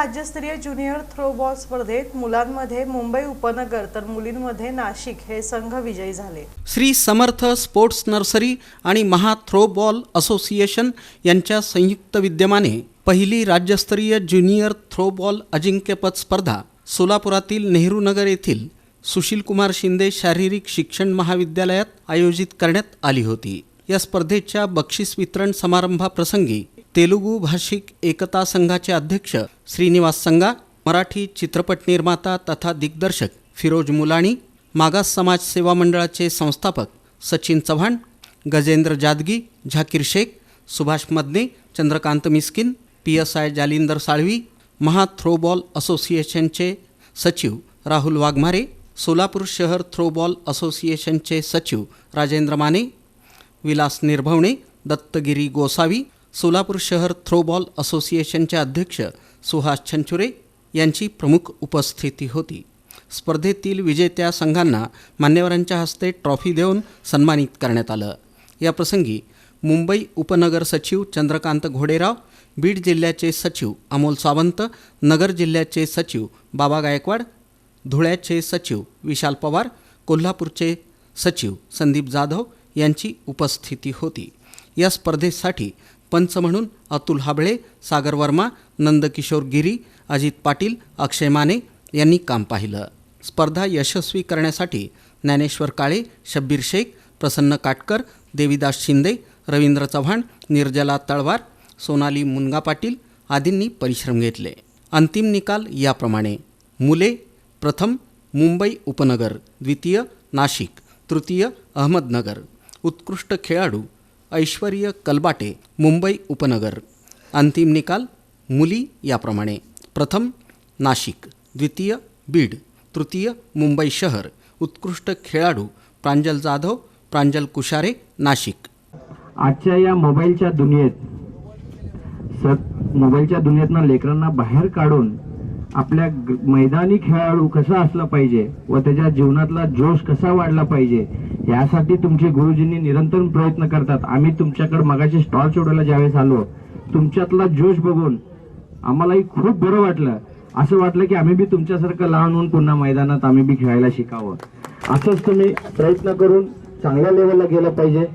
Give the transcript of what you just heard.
राज्यस्तरीय junior throwball स्पर्धेत मुलांमध्ये मुंबई उपनगर तर मुलींमध्ये नाशिक हे संघ विजयी झाले. श्री समर्थ स्पोर्ट्स नर्सरी आणि महा थ्रोबॉल असोसिएशन यांच्या संयुक्त विद्यमाने पहिली राज्यस्तरीय ज्युनियर थ्रोबॉल अजिंक्यपद स्पर्धा सोलापुरातील नेहरू नगर येथील सुशीलकुमार शिंदे शारीरिक शिक्षण महाविद्यालयात आयोजित करण्यात आली होती. या स्पर्धेच्या बक्षीस वितरण समारंभाप्रसंगी तेलुगू भाषिक एकता संघाचे अध्यक्ष श्रीनिवास संगा मराठी चित्रपट निर्माता तथा दिग्दर्शक फिरोज मुलाणी मागास समाज सेवा मंडळाचे संस्थापक Sachin Chavan Gajendra Jadgi Zakir Shaikh Subhash Madane Chandrakant Miskin P S I Jalindar Salvi Maha throwball असोसिएशनचे सचिव राहुल वाघमारे सोलापूर शहर थ्रोबॉल असोसिएशनचे सचिव राजेंद्र माने विलास निर्भवणे दत्तगिरी गोसावी सोलापूर शहर थ्रोबॉल असोसिएशनचे अध्यक्ष सुहास छंचुरे यांची प्रमुख उपस्थिती होती. स्पर्धेतील विजेत्या संघांना मान्यवरांच्या हस्ते ट्रॉफी देऊन सन्मानित करण्यात आलं. या प्रसंगी मुंबई उपनगर सचिव चंद्रकांत घोडेराव बीड जिल्ह्याचे सचिव अमोल सावंत नगर जिल्ह्याचे सचिव बाबा गायकवाड धुळ्याचे सचिव विशाल पवार कोल्हापूरचे सचिव संदीप जाधव यांची उपस्थिती होती. या स्पर्धेसाठी पंच म्हणून अतुल हाबळे सागर वर्मा नंदकिशोर गिरी अजित पाटील अक्षय माने यांनी काम पाहिलं. स्पर्धा यशस्वी करण्यासाठी ज्ञानेश्वर काळे शब्बीर शेख प्रसन्न काटकर देवीदास शिंदे रवींद्र चव्हाण निर्जला तळवार सोनाली मुनगा पाटील आदींनी परिश्रम घेतले. अंतिम निकाल याप्रमाणे. मुले प्रथम मुंबई उपनगर द्वितीय नाशिक तृतीय अहमदनगर. उत्कृष्ट खेळाडू ऐश्वर्य कलबाटे मुंबई उपनगर. अंतिम निकाल मुली याप्रमाणे. प्रथम नाशिक द्वितीय बीड तृतीय मुंबई शहर. उत्कृष्ट खेळाडू प्रांजल जाधव प्रांजल कुशारे नाशिक. आजच्या या मोबाईलच्या दुनियेत सत मोबाईलच्या दुनियेतनं लेकरांना बाहेर काढून आपल्या मैदानी खेळाडू कसा असला पाहिजे व त्याच्या जीवनातला जोश कसा वाढला पाहिजे यासाठी तुमचे गुरुजींनी निरंतर प्रयत्न करतात. आम्ही तुमच्याकडे मगाशी स्टॉल सोडायला ज्यावेळेस आलो तुमच्यातला जोश बघून आम्हालाही खूप बरं वाटलं. असं वाटलं की आम्ही बी तुमच्यासारखं लहान होऊन पुन्हा मैदानात आम्ही बी खेळायला शिकावं. असंच तुम्ही प्रयत्न करून चांगल्या लेवलला गेलं पाहिजे.